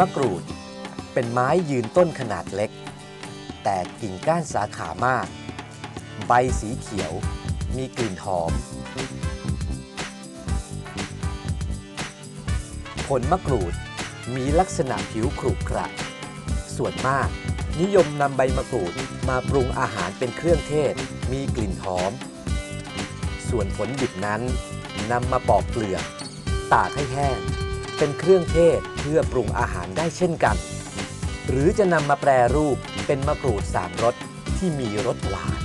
มะกรูด เป็นไม้ยืนต้นขนาดเล็ก แต่กิ่งก้านสาขามาก ใบสีเขียว มีกลิ่นหอม ผลมะกรูดมีลักษณะผิวขรุขระ ส่วนมาก นิยมนำใบมะกรูดมาปรุงอาหารเป็นเครื่องเทศ มีกลิ่นหอม ส่วนผลดิบนั้นนำมาปอกเปลือก ตากให้แห้ง เป็นเครื่องเทศเพื่อปรุงอาหารได้เช่นกัน หรือจะนำมาแปรรูปเป็นมะกรูดสามรสที่มีรสหวาน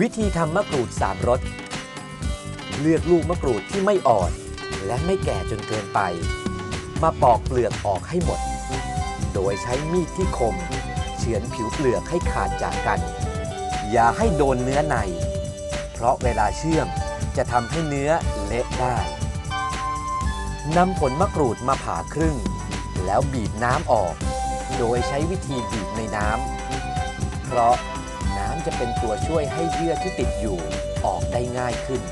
วิธีทำมะกรูดสามรสเลือกลูกมะกรูดที่ไม่อ่อน และไม่แก่จนเกินไป มาปอกเปลือกออกให้หมด โดยใช้มีดที่คม เฉือนผิวเปลือกให้ขาดจากกัน อย่าให้โดนเนื้อใน เพราะเวลาเชื่อมจะทำให้เนื้อเละได้ นำผลมะกรูดมาผ่าครึ่ง แล้วบีบน้ำออก โดยใช้วิธีบีบในน้ำ เพราะน้ำจะเป็นตัวช่วยให้เยื่อที่ติดอยู่ออกได้ง่ายขึ้น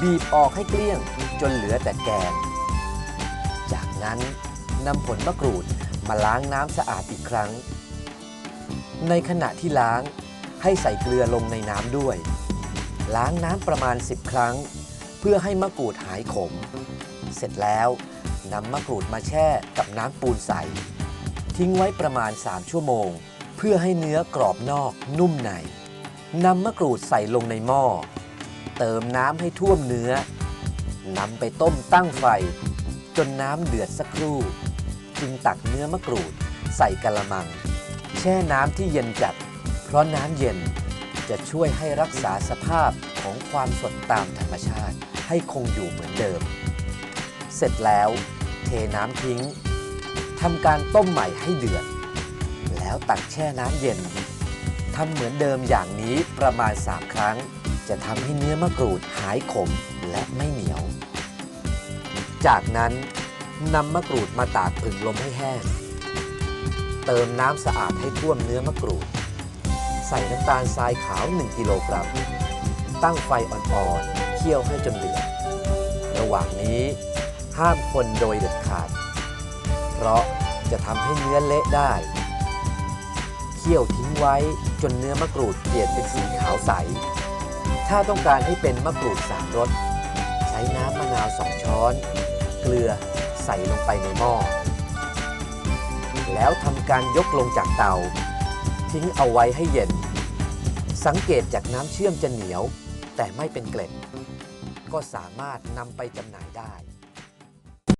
บีบออกให้เกลี้ยงจนเหลือแต่แกน จากนั้นนำผลมะกรูดมาล้างน้ำสะอาดอีกครั้ง ในขณะที่ล้างให้ใส่เกลือลงในน้ำด้วย ล้างน้ำประมาณ 10 ครั้ง เพื่อให้มะกรูดหายขม เสร็จแล้วนำมะกรูดมาแช่กับน้ำปูนใส ทิ้งไว้ประมาณ 3 ชั่วโมง เพื่อให้เนื้อกรอบนอกนุ่มในนำมะกรูดใส่ลงในหม้อ เติมน้ำให้ท่วมเนื้อนำไปต้มตั้งไฟ จนน้ำเดือดสักครู่ จึงตักเนื้อมะกรูดใส่กะละมัง แช่น้ำที่เย็นจัด เพราะน้ำเย็นจะช่วยให้รักษาสภาพของความสดตามธรรมชาติให้คงอยู่เหมือนเดิม เสร็จแล้ว เทน้ำทิ้งทำการต้มใหม่ให้เดือด แล้วตักแช่น้ำเย็นทำเหมือนเดิมอย่างนี้ประมาณ 3 ครั้ง จะทำให้เนื้อมะกรูดหายขมและไม่เหนียว จากนั้นนำมะกรูดมาตากผึ่งลมให้แห้ง เติมน้ำสะอาดให้ท่วมเนื้อมะกรูด ใส่น้ำตาลทรายขาว 1 กิโลกรัม ตั้งไฟอ่อนๆ เคี่ยวให้จนเดือด ระหว่างนี้ ห้ามคนโดยเด็ดขาด เพราะจะทำให้เนื้อเละได้ เคี่ยวทิ้งไว้จนเนื้อมะกรูดเปลี่ยนเป็นสีขาวใส ถ้าต้องการให้เป็นมะกรูดสามรส ใช้น้ำมะนาวสองช้อน เกลือใส่ลงไปในหม้อ แล้วทำการยกลงจากเตา ทิ้งเอาไว้ให้เย็น สังเกตจากน้ำเชื่อมจะเหนียว แต่ไม่เป็นเกล็ด ก็สามารถนำไปจำหน่ายได้